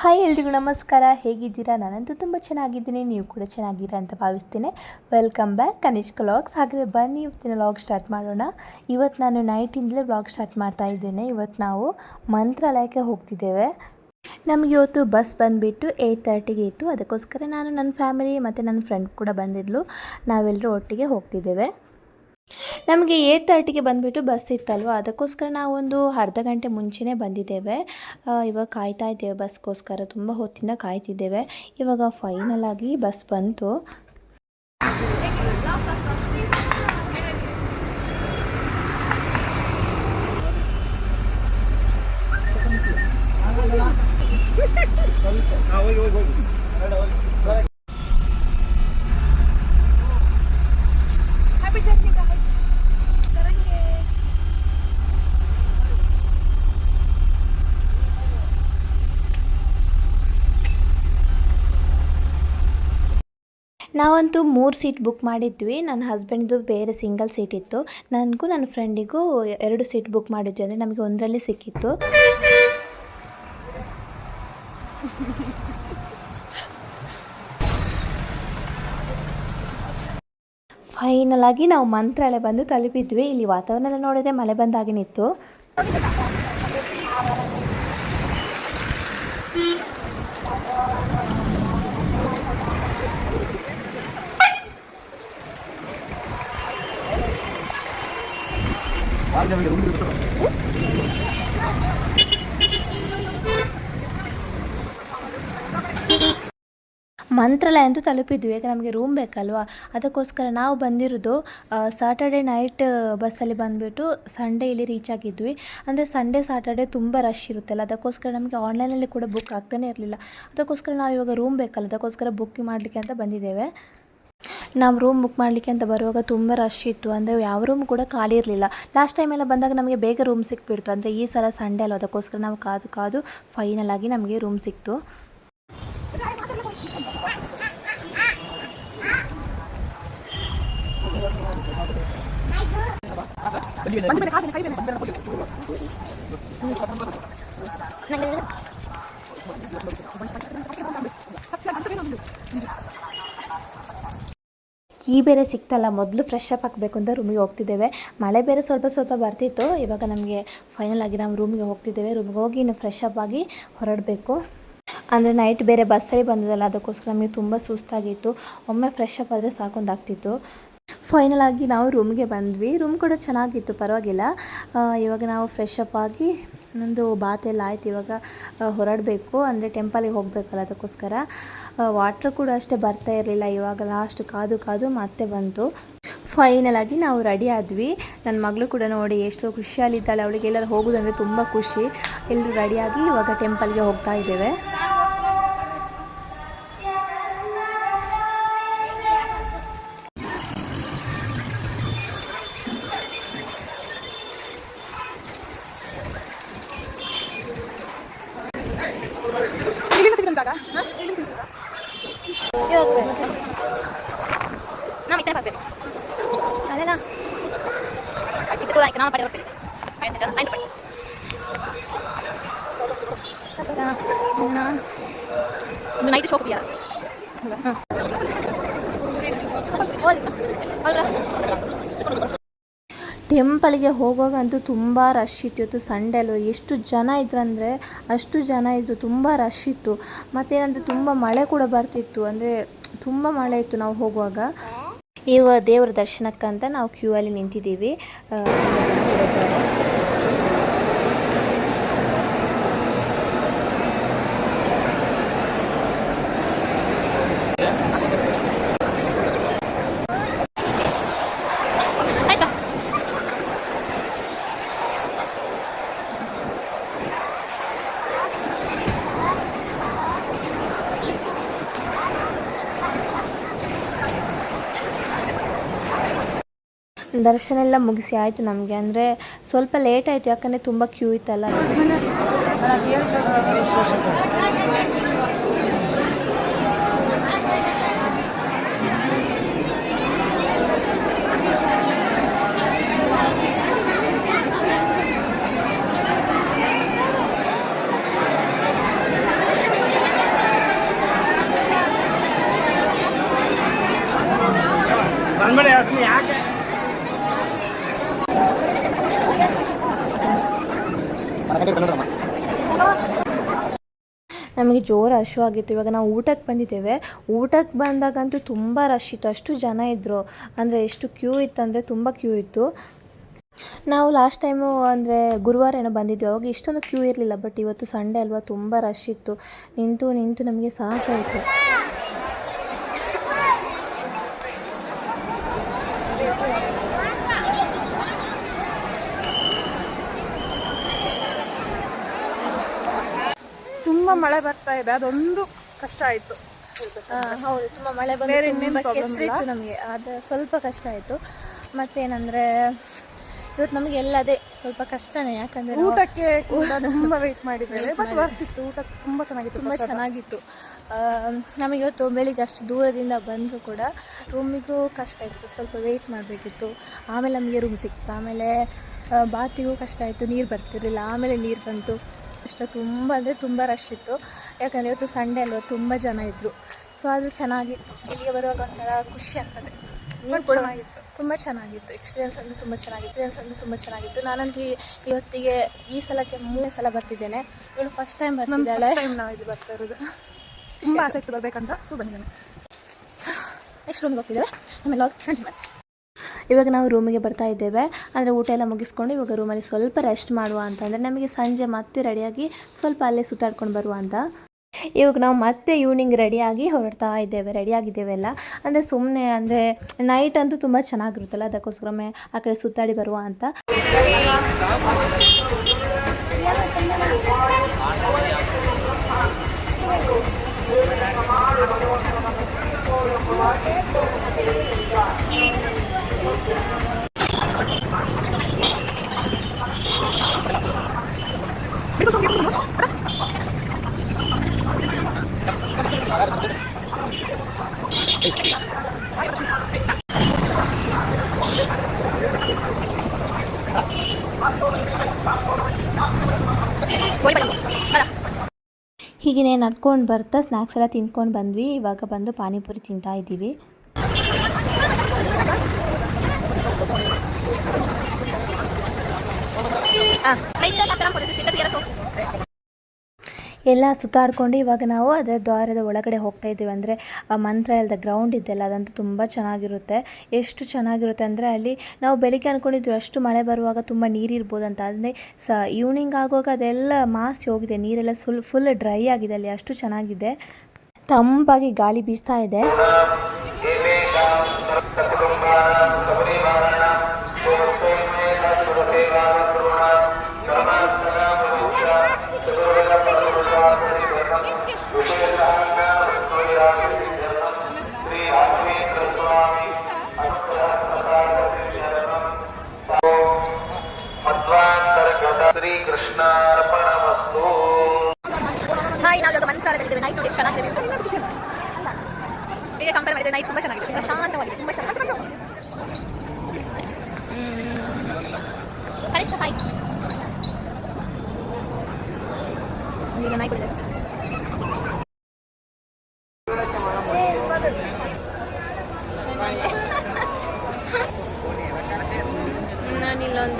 Hi ಎಲ್ರಿಗೂ ನಮಸ್ಕಾರ. ಹೇಗಿದ್ದೀರಾ? ನಾನಂತೂ ತುಂಬ ಚೆನ್ನಾಗಿದ್ದೀನಿ. ನೀವು ಕೂಡ ಚೆನ್ನಾಗಿರ ಅಂತ ಭಾವಿಸ್ತೀನಿ. ವೆಲ್ಕಮ್ ಬ್ಯಾಕ್ ಕನಿಷ್ಕ ಲಾಗ್ಸ್ ಹಾಗಾದರೆ ಬನ್ನಿ, ಇವತ್ತಿನ ಲಾಗ್ ಸ್ಟಾರ್ಟ್ ಮಾಡೋಣ. ಇವತ್ತು ನಾನು ನೈಟಿಂದಲೇ ಬ್ಲಾಗ್ ಸ್ಟಾರ್ಟ್ ಮಾಡ್ತಾ ಇದ್ದೇನೆ. ಇವತ್ತು ನಾವು ಮಂತ್ರಾಲಯಕ್ಕೆ ಹೋಗ್ತಿದ್ದೇವೆ. ನಮಗೆ ಇವತ್ತು ಬಸ್ ಬಂದುಬಿಟ್ಟು ಏಯ್ಟ್ ತರ್ಟಿಗೆ ಇತ್ತು. ಅದಕ್ಕೋಸ್ಕರ ನಾನು ನನ್ನ ಫ್ಯಾಮಿಲಿ ಮತ್ತು ನನ್ನ ಫ್ರೆಂಡ್ ಕೂಡ ಬಂದಿದ್ಲು. ನಾವೆಲ್ಲರೂ ಒಟ್ಟಿಗೆ ಹೋಗ್ತಿದ್ದೇವೆ. ನಮಗೆ ಏಟ್ ತರ್ಟಿಗೆ ಬಂದುಬಿಟ್ಟು ಬಸ್ ಇತ್ತಲ್ವ? ಅದಕ್ಕೋಸ್ಕರ ನಾವೊಂದು ಅರ್ಧ ಗಂಟೆ ಮುಂಚೆನೇ ಬಂದಿದ್ದೇವೆ. ಇವಾಗ ಕಾಯ್ತಾ ಇದ್ದೇವೆ ಬಸ್ಗೋಸ್ಕರ. ತುಂಬ ಹೊತ್ತಿಂದ ಕಾಯ್ತಿದ್ದೇವೆ. ಇವಾಗ ಫೈನಲ್ ಆಗಿ ಬಸ್ ಬಂತು. ನಾವಂತೂ ಮೂರು ಸೀಟ್ ಬುಕ್ ಮಾಡಿದ್ವಿ. ನನ್ನ ಹಸ್ಬೆಂಡ್ದು ಬೇರೆ ಸಿಂಗಲ್ ಸೀಟ್ ಇತ್ತು. ನನಗೂ ನನ್ನ ಫ್ರೆಂಡಿಗೂ ಎರಡು ಸೀಟ್ ಬುಕ್ ಮಾಡಿದ್ವಿ. ಅಂದರೆ ನಮಗೆ ಒಂದರಲ್ಲಿ ಸಿಕ್ಕಿತ್ತು. ಫೈನಲ್ ಆಗಿ ನಾವು ಮಂತ್ರಾಲಯ ಬಂದು ತಲುಪಿದ್ವಿ. ಇಲ್ಲಿ ವಾತಾವರಣ ನೋಡಿದ್ರೆ ಮಳೆ ಬಂದಾಗೆ ನಿಂತು ಮಂತ್ರಾಲಯ ಅಂತೂ ತಲುಪಿದ್ವಿ, ಯಾಕೆ ನಮಗೆ ರೂಮ್ ಬೇಕಲ್ವಾ? ಅದಕ್ಕೋಸ್ಕರ ನಾವು ಬಂದಿರೋದು ಸಾಟರ್ಡೆ ನೈಟ್ ಬಸ್ಸಲ್ಲಿ ಬಂದುಬಿಟ್ಟು ಸಂಡೇ ಇಲ್ಲಿ ರೀಚ್ ಆಗಿದ್ವಿ. ಅಂದರೆ ಸಂಡೇ ಸಾಟರ್ಡೆ ತುಂಬ ರಶ್ ಇರುತ್ತಲ್ಲ, ಅದಕ್ಕೋಸ್ಕರ ನಮಗೆ ಆನ್ಲೈನಲ್ಲಿ ಕೂಡ ಬುಕ್ ಆಗ್ತಾನೆ ಇರಲಿಲ್ಲ. ಅದಕ್ಕೋಸ್ಕರ ನಾವು ಇವಾಗ ರೂಮ್ ಬೇಕಲ್ಲ, ಅದಕ್ಕೋಸ್ಕರ ಬುಕ್ ಮಾಡಲಿಕ್ಕೆ ಅಂತ ಬಂದಿದ್ದೇವೆ. ನಾವು ರೂಮ್ ಬುಕ್ ಮಾಡಲಿಕ್ಕೆ ಅಂತ ಬರುವಾಗ ತುಂಬ ರಶ್ ಇತ್ತು, ಅಂದರೆ ಯಾವ ರೂಮ್ ಕೂಡ ಖಾಲಿ ಇರಲಿಲ್ಲ. ಲಾಸ್ಟ್ ಟೈಮೆಲ್ಲ ಬಂದಾಗ ನಮಗೆ ಬೇಗ ರೂಮ್ ಸಿಕ್ಬಿಡ್ತು, ಅಂದರೆ ಈ ಸಲ ಸಂಡೇ ಅಲ್ಲ ಅದಕ್ಕೋಸ್ಕರ ನಾವು ಕಾದು ಕಾದು ಫೈನಲ್ ಆಗಿ ನಮಗೆ ರೂಮ್ ಸಿಕ್ತು. ಕೀ ಬೇರೆ ಸಿಕ್ತಲ್ಲ, ಮೊದಲು ಫ್ರೆಶ್ ಅಪ್ ಹಾಕಬೇಕು ಅಂತ ರೂಮಿಗೆ ಹೋಗ್ತಿದ್ದೇವೆ. ಮಳೆ ಬೇರೆ ಸ್ವಲ್ಪ ಸ್ವಲ್ಪ ಬರ್ತಿತ್ತು, ಇವಾಗ ನಮಗೆ ಫೈನಲ್ ಆಗಿ ನಾವು ರೂಮಿಗೆ ಹೋಗ್ತಿದ್ದೇವೆ. ರೂಮಿಗೆ ಹೋಗಿ ಇನ್ನು ಫ್ರೆಶ್ ಅಪ್ ಆಗಿ ಹೊರಡಬೇಕು. ಅಂದರೆ ನೈಟ್ ಬೇರೆ ಬಸ್ಸಲ್ಲಿ ಬಂದದಲ್ಲ, ಅದಕ್ಕೋಸ್ಕರ ನಮಗೆ ತುಂಬ ಸುಸ್ತಾಗಿತ್ತು. ಒಮ್ಮೆ ಫ್ರೆಶ್ ಅಪ್ ಆದರೆ ಸಾಕೊಂದಾಗ್ತಿತ್ತು ಫೈನಲ್ ಆಗಿ ನಾವು ರೂಮ್ಗೆ ಬಂದ್ವಿ. ರೂಮ್ ಕೂಡ ಚೆನ್ನಾಗಿತ್ತು, ಪರವಾಗಿಲ್ಲ. ಇವಾಗ ನಾವು ಫ್ರೆಶ್ ಅಪ್ ಆಗಿ ನಂದು ಎಲ್ಲ ಆಯ್ತು. ಇವಾಗ ಹೊರಡಬೇಕು. ಅಂದರೆ ಟೆಂಪಲಿಗೆ ಹೋಗಬೇಕಲ್ಲ ಅದಕ್ಕೋಸ್ಕರ. ವಾಟ್ರ್ ಕೂಡ ಅಷ್ಟೇ ಬರ್ತಾ ಇರಲಿಲ್ಲ. ಇವಾಗ ಲಾಸ್ಟ್ ಕಾದು ಕಾದು ಮತ್ತೆ ಬಂತು. ಫೈನಲ್ ಆಗಿ ನಾವು ರೆಡಿ ಆದ್ವಿ. ನನ್ನ ಮಗಳು ಕೂಡ ನೋಡಿ ಎಷ್ಟು ಖುಷಿಯಲ್ಲಿದ್ದಾಳೆ. ಅವಳಿಗೆ ಎಲ್ಲರೂ ಹೋಗೋದಂದರೆ ತುಂಬ ಖುಷಿ. ಎಲ್ಲರೂ ರೆಡಿಯಾಗಿ ಇವಾಗ ಟೆಂಪಲ್ಗೆ ಹೋಗ್ತಾ ಇದ್ದೇವೆ. ನೈಟ್ ಶೋಕ್ ಬಿಯಾ ಟೆಂಪಲ್ಗೆ ಹೋಗುವಾಗ ಅಂತೂ ತುಂಬ ರಶ್ ಇತ್ತು. ಇವತ್ತು ಸಂಡೇ ಅಲ್ವ? ಎಷ್ಟು ಜನ ಇದ್ರಂದರೆ ಅಷ್ಟು ಜನ ಇದ್ದರು ತುಂಬ ರಶ್ ಇತ್ತು. ಮತ್ತೇನಂದರೆ ತುಂಬ ಮಳೆ ಕೂಡ ಬರ್ತಿತ್ತು. ಅಂದರೆ ತುಂಬ ಮಳೆ ಇತ್ತು ನಾವು ಹೋಗುವಾಗ. ಇವ ದೇವರ ದರ್ಶನಕ್ಕಂತ ನಾವು ಕ್ಯೂ ಅಲ್ಲಿ ನಿಂತಿದ್ದೀವಿ. ದರ್ಶನ ಎಲ್ಲ ಮುಗಿಸಿ ಆಯಿತು ನಮಗೆ. ಅಂದರೆ ಸ್ವಲ್ಪ ಲೇಟ್ ಆಯಿತು ಯಾಕಂದರೆ ತುಂಬ ಕ್ಯೂ ಇತ್ತಲ್ಲ. ನಮಗೆ ಜೋರು ಹಶುವಾಗಿತ್ತು. ಇವಾಗ ನಾವು ಊಟಕ್ಕೆ ಬಂದಿದ್ದೇವೆ. ಊಟಕ್ಕೆ ಬಂದಾಗಂತೂ ತುಂಬ ರಶ್ ಇತ್ತು. ಅಷ್ಟು ಜನ ಇದ್ದರು ಅಂದರೆ ಎಷ್ಟು ಕ್ಯೂ ಇತ್ತಂದರೆ ತುಂಬ ಕ್ಯೂ ಇತ್ತು. ನಾವು ಲಾಸ್ಟ್ ಟೈಮು ಅಂದರೆ ಗುರುವಾರ ಏನೋ ಬಂದಿದ್ವಿ. ಅವಾಗ ಇಷ್ಟೊಂದು ಕ್ಯೂ ಇರಲಿಲ್ಲ. ಬಟ್ ಇವತ್ತು ಸಂಡೇ ಅಲ್ವಾ ತುಂಬ ರಶ್ ಇತ್ತು. ನಿಂತು ನಿಂತು ನಮಗೆ ಸಾಕಾಯಿತು. ತುಂಬಾ ಮಳೆ ಬರ್ತಾ ಇದೆ. ಅದೊಂದು ಕಷ್ಟ ಆಯ್ತು. ಹೌದು ತುಂಬ ಮಳೆ ಬಂದು ತುಂಬ ಕೆಸರಿತ್ತು ನಮಗೆ. ಅದು ಸ್ವಲ್ಪ ಕಷ್ಟ ಆಯಿತು. ಮತ್ತೇನಂದ್ರೆ ಇವತ್ತು ನಮಗೆ ಎಲ್ಲದೇ ಸ್ವಲ್ಪ ಕಷ್ಟನೇ. ಯಾಕಂದ್ರೆ ಊಟಕ್ಕೆ ತುಂಬಾ ವೆಯ್ಟ್ ಮಾಡಿದ್ದೇವೆ. ಬಟ್ ಬರ್ತಿತ್ತು ಊಟ ತುಂಬಾ ಚೆನ್ನಾಗಿತ್ತು ತುಂಬಾ ಚೆನ್ನಾಗಿತ್ತು. ನಮಗೆ ಇವತ್ತು ಬೆಳಿಗ್ಗೆ ಅಷ್ಟು ದೂರದಿಂದ ಬಂದರೂ ಕೂಡ ರೂಮಿಗೂ ಕಷ್ಟ ಇತ್ತು. ಸ್ವಲ್ಪ ವೆಯ್ಟ್ ಮಾಡಬೇಕಿತ್ತು. ಆಮೇಲೆ ನಮಗೆ ರೂಮ್ ಸಿಕ್ತು. ಆಮೇಲೆ ಬಾತಿಗೂ ಕಷ್ಟ ಆಯಿತು. ನೀರು ಬರ್ತಿರಲಿಲ್ಲ. ಆಮೇಲೆ ನೀರು ಬಂತು. ಅಷ್ಟು ತುಂಬ ಅಂದರೆ ತುಂಬ ರಶ್ ಇತ್ತು. ಯಾಕಂದರೆ ಇವತ್ತು ಸಂಡೇ ಅಲ್ವ ತುಂಬ ಜನ ಇದ್ದರು ಸೊ ಅದು ಚೆನ್ನಾಗಿತ್ತು ಇಲ್ಲಿಗೆ ಬರುವಾಗ ಒಂಥರ ಖುಷಿ ಆಗ್ತದೆ ಚೆನ್ನಾಗಿತ್ತು. ತುಂಬ ಚೆನ್ನಾಗಿತ್ತು. ಎಕ್ಸ್ಪೀರಿಯನ್ಸ್ ಅಂದರೆ ತುಂಬ ಚೆನ್ನಾಗಿತ್ತು. ಎಕ್ಸ್ಪೀರಿಯನ್ಸ್ ಅಂದರೆ ತುಂಬ ಚೆನ್ನಾಗಿತ್ತು. ನಾನಂತೂ ಇವತ್ತಿಗೆ ಈ ಸಲಕ್ಕೆ ಮೂರನೇ ಸಲ ಬರ್ತಿದ್ದೇನೆ. ಇವಳು ಫಸ್ಟ್ ಟೈಮ್ ಬರ್ತಿದ್ದಾಳೆ. ಟೈಮ್ ನಾವು ಇಲ್ಲಿ ಬರ್ತಾ ಇರೋದು. ತುಂಬ ಆಸಕ್ತಿ ಬರಬೇಕಂತ ಸೊ ಬಂದಿದ್ದೇನೆ. ನೆಕ್ಸ್ಟ್ ರೂಮಿಗೆ ಹೋಗ್ತಿದ್ದೇವೆ. ಆಮೇಲೆ ಕಂಟಿನ್ಯೂ ಮಾಡಿ. ಇವಾಗ ನಾವು ರೂಮಿಗೆ ಬರ್ತಾ ಇದ್ದೇವೆ. ಅಂದರೆ ಊಟ ಎಲ್ಲ ಮುಗಿಸ್ಕೊಂಡು ಇವಾಗ ರೂಮಲ್ಲಿ ಸ್ವಲ್ಪ ರೆಸ್ಟ್ ಮಾಡುವ ಅಂತಂದರೆ ನಮಗೆ ಸಂಜೆ ಮತ್ತೆ ರೆಡಿಯಾಗಿ ಸ್ವಲ್ಪ ಅಲ್ಲೇ ಸುತ್ತಾಡ್ಕೊಂಡು ಬರುವ ಅಂತ. ಇವಾಗ ನಾವು ಮತ್ತೆ ಈವ್ನಿಂಗ್ ರೆಡಿಯಾಗಿ ಹೊರಡ್ತಾ ಇದ್ದೇವೆ ರೆಡಿಯಾಗಿದ್ದೇವೆ ಎಲ್ಲ. ಅಂದರೆ ಸುಮ್ಮನೆ ಅಂದರೆ ನೈಟ್ ಅಂತೂ ತುಂಬ ಚೆನ್ನಾಗಿರುತ್ತಲ್ಲ ಅದಕ್ಕೋಸ್ಕರಮೇ ಆ ಕಡೆ ಸುತ್ತಾಡಿ ಬರುವ ಅಂತ. ಹೀಗೆ ನಡ್ಕೊಂಡು ಬರ್ತಾ ಸ್ನ್ಯಾಕ್ಸ್ ಎಲ್ಲ ತಿನ್ಕೊಂಡು ಬಂದ್ವಿ. ಇವಾಗ ಬಂದು ಪಾನಿಪುರಿ ತಿಂತಾ ಇದ್ದೀವಿ. ಎಲ್ಲ ಸುತ್ತಾಡ್ಕೊಂಡು ಇವಾಗ ನಾವು ಅದರ ದ್ವಾರದ ಒಳಗಡೆ ಹೋಗ್ತಾ ಇದ್ದೀವಿ. ಅಂದರೆ ಮಂತ್ರಾಲಯದ ಗ್ರೌಂಡ್ ಇದೆಯಲ್ಲ, ಅದಂತೂ ತುಂಬ ಚೆನ್ನಾಗಿರುತ್ತೆ. ಎಷ್ಟು ಚೆನ್ನಾಗಿರುತ್ತೆ ಅಂದರೆ ಅಲ್ಲಿ ನಾವು ಬೆಳಿಗ್ಗೆ ಅಂದ್ಕೊಂಡಿದ್ವಿ ಅಷ್ಟು ಮಳೆ ಬರುವಾಗ ತುಂಬ ನೀರಿರ್ಬೋದು ಅಂತ. ಅಂದರೆ ಸ ಈವ್ನಿಂಗ್ ಆಗುವಾಗ ಅದೆಲ್ಲ ಮಾಸಿ ಹೋಗಿದೆ, ನೀರೆಲ್ಲ ಫುಲ್ ಫುಲ್ ಡ್ರೈ ಆಗಿದೆ ಅಲ್ಲಿ, ಅಷ್ಟು ಚೆನ್ನಾಗಿದೆ. ತಂಪಾಗಿ ಗಾಳಿ ಬೀಸ್ತಾ ಇದೆ. ಈಗ ಕಂಪೇರ್ ಮಾಡಿದ್ರೆ ನೈಟ್ ತುಂಬ ಚೆನ್ನಾಗಿದೆ ಪ್ರಶಾಂತವಾಗಿದೆ ತುಂಬ ಚೆನ್ನಾಗಿದೆ ಕನಿಷ್ಠ ಹಾಯ್ ಈಗ ನೈಟ್ ಇದೆ ನಾನಿಲ್ಲೊಂದು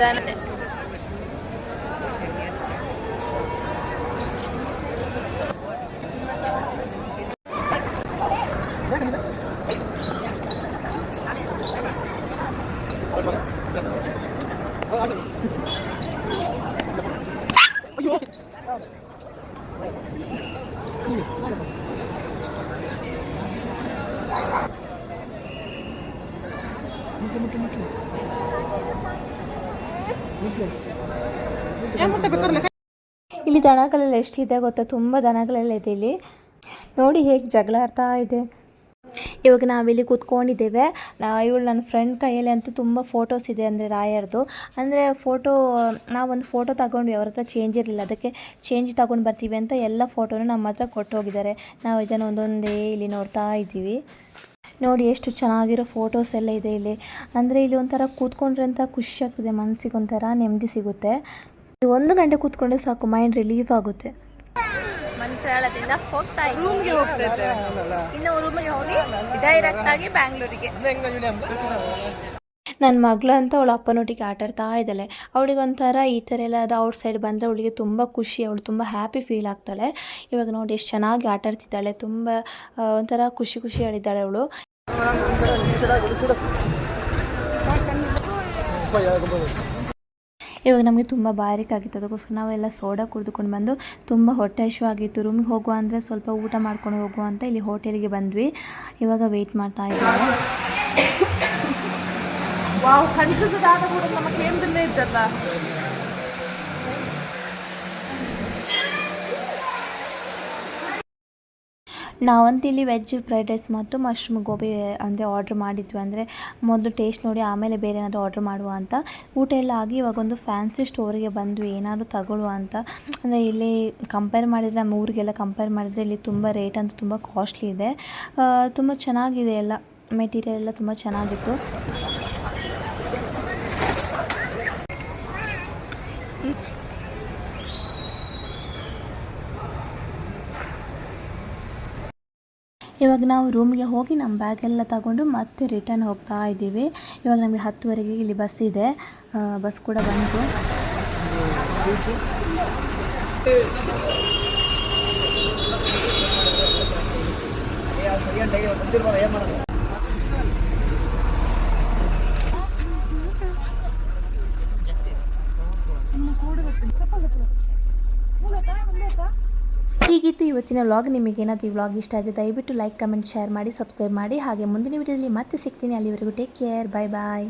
ಇಲ್ಲಿ ದನಗಳೆಲ್ಲ ಎಷ್ಟಿದೆ ಗೊತ್ತಾ? ತುಂಬ ದನಗಳೆಲ್ಲ ಇದೆ ಇಲ್ಲಿ. ನೋಡಿ ಹೇಗೆ ಜಗಳ ಆಡ್ತಾ ಇದೆ. ಇವಾಗ ನಾವಿಲ್ಲಿ ಕೂತ್ಕೊಂಡಿದ್ದೇವೆ. ಇವಳು ನನ್ನ ಫ್ರೆಂಡ್ ಕೈಯಲ್ಲಿ ಅಂತೂ ತುಂಬ ಫೋಟೋಸ್ ಇದೆ ಅಂದರೆ ರಾಯರ್ದು. ಅಂದರೆ ಫೋಟೋ ನಾವೊಂದು ಫೋಟೋ ತಗೊಂಡ್ವಿ ಅವ್ರ ಹತ್ರ ಚೇಂಜ್ ಇರಲಿಲ್ಲ. ಅದಕ್ಕೆ ಚೇಂಜ್ ತಗೊಂಡು ಬರ್ತೀವಿ ಅಂತ ಎಲ್ಲ ಫೋಟೋನು ನಮ್ಮ ಹತ್ರ ಕೊಟ್ಟು ಹೋಗಿದ್ದಾರೆ. ನಾವು ಇದನ್ನು ಒಂದೊಂದೇ ಇಲ್ಲಿ ನೋಡ್ತಾ ಇದ್ದೀವಿ. ನೋಡಿ ಎಷ್ಟು ಚೆನ್ನಾಗಿರೋ ಫೋಟೋಸ್ ಎಲ್ಲ ಇದೆ ಇಲ್ಲಿ. ಅಂದರೆ ಇಲ್ಲಿ ಒಂಥರ ಕೂತ್ಕೊಂಡ್ರೆ ಅಂತ ಖುಷಿ ಆಗ್ತದೆ ಮನಸ್ಸಿಗೆ ಒಂಥರ ನೆಮ್ಮದಿ ಸಿಗುತ್ತೆ. ಒಂದು ಗಂಟೆ ಕೂತ್ಕೊಂಡ್ರೆ ಸಾಕು ಮೈಂಡ್ ರಿಲೀಫ್ ಆಗುತ್ತೆ. ಮಂತ್ರಾಲಯದಿಂದ ಹೋಗ್ತಾ ಇನ್ನು ರೂಮಿಗೆ ಹೋಗಿ ಡೈರೆಕ್ಟ್ ಆಗಿ ಬ್ಯಾಂಗ್ಳೂರಿಗೆ ನನ್ನ ಮಗಳು ಅಂತ ಅವಳ ಅಪ್ಪನೊಟ್ಟಿಗೆ ಆಟ ಆಡ್ತಾ ಇದ್ದಾಳೆ. ಅವಳಿಗೆ ಒಂಥರ ಈ ಥರ ಎಲ್ಲ ಅದು ಔಟ್ ಸೈಡ್ ಬಂದರೆ ಅವಳಿಗೆ ತುಂಬ ಖುಷಿ ಅವಳು ತುಂಬ ಹ್ಯಾಪಿ ಫೀಲ್ ಆಗ್ತಾಳೆ. ಇವಾಗ ನೋಡಿ ಎಷ್ಟು ಚೆನ್ನಾಗಿ ಆಟ ಆಡ್ತಿದ್ದಾಳೆ ತುಂಬ ಒಂಥರ ಖುಷಿ ಖುಷಿ ಆಡಿದ್ದಾಳೆ ಅವಳು. ಇವಾಗ ನಮಗೆ ತುಂಬ ಬಾರಿಕಾಗಿತ್ತು. ಅದಕ್ಕೋಸ್ಕರ ನಾವೆಲ್ಲ ಸೋಡಾ ಕುಡಿದುಕೊಂಡು ಬಂದು ತುಂಬ ಹೊಟ್ಟೆ ಹಸಿವಾಗಿತ್ತು ರೂಮಿಗೆ ಹೋಗುವ ಅಂದರೆ ಸ್ವಲ್ಪ ಊಟ ಮಾಡ್ಕೊಂಡು ಹೋಗುವ ಅಂತ ಇಲ್ಲಿ ಹೋಟೆಲ್ಗೆ ಬಂದ್ವಿ. ಇವಾಗ ವೆಯ್ಟ್ ಮಾಡ್ತಾ ಇದ್ದೀವಿ. ವಾವ್ ನಾವಂತೂ ಇಲ್ಲಿ ವೆಜ್ ಫ್ರೈಡ್ ರೈಸ್ ಮತ್ತು ಮಶ್ರೂಮ್ ಗೋಬಿ ಅಂದರೆ ಆರ್ಡ್ರ್ ಮಾಡಿದ್ವಿ. ಅಂದರೆ ಮೊದಲು ಟೇಸ್ಟ್ ನೋಡಿ, ಆಮೇಲೆ ಬೇರೆ ಏನಾದರೂ ಆರ್ಡ್ರ್ ಮಾಡುವ ಅಂತ. ಊಟ ಎಲ್ಲ ಆಗಿ ಇವಾಗ ಒಂದು ಫ್ಯಾನ್ಸಿ ಸ್ಟೋರಿಗೆ ಬಂದ್ವಿ. ಏನಾದರೂ ತಗೊಳ್ಳುವ ಅಂತ. ಅಂದರೆ ಇಲ್ಲಿ ಕಂಪೇರ್ ಮಾಡಿದರೆ, ನಮ್ಮ ಊರಿಗೆಲ್ಲ ಕಂಪೇರ್ ಮಾಡಿದರೆ ಇಲ್ಲಿ ತುಂಬ ರೇಟ್ ಅಂತೂ ತುಂಬ ಕಾಸ್ಟ್ಲಿ ಇದೆ. ತುಂಬ ಚೆನ್ನಾಗಿದೆ ಎಲ್ಲ. ಮೆಟೀರಿಯಲ್ ಎಲ್ಲ ತುಂಬ ಚೆನ್ನಾಗಿತ್ತು. ಇವಾಗ ನಾವು ರೂಮಿಗೆ ಹೋಗಿ ನಮ್ಮ ಬ್ಯಾಗೆಲ್ಲ ತಗೊಂಡು ಮತ್ತೆ ರಿಟರ್ನ್ ಹೋಗ್ತಾ ಇದ್ದೀವಿ. ಇವಾಗ ನಮಗೆ ಹತ್ತುವರೆಗೆ ಇಲ್ಲಿ ಬಸ್ ಇದೆ. ಬಸ್ ಕೂಡ ಬಂತು. ಹೀಗಿತ್ತು ಇವತ್ತಿನ ವ್ಲಾಗ್ ನಿಮಗೆ ಏನಾದರೂ ಈ ವ್ಲಾಗ್ ಇಷ್ಟ ಆಗಿದೆ ದಯವಿಟ್ಟು ಲೈಕ್ ಕಮೆಂಟ್ ಶೇರ್ ಮಾಡಿ ಸಬ್ಸ್ಕ್ರೈಬ್ ಮಾಡಿ. ಹಾಗೆ ಮುಂದಿನ ವಿಡಿಯೋದಲ್ಲಿ ಮತ್ತೆ ಸಿಗ್ತೀನಿ. ಅಲ್ಲಿವರೆಗೂ ಟೇಕ್ ಕೇರ್ ಬಾಯ್ ಬಾಯ್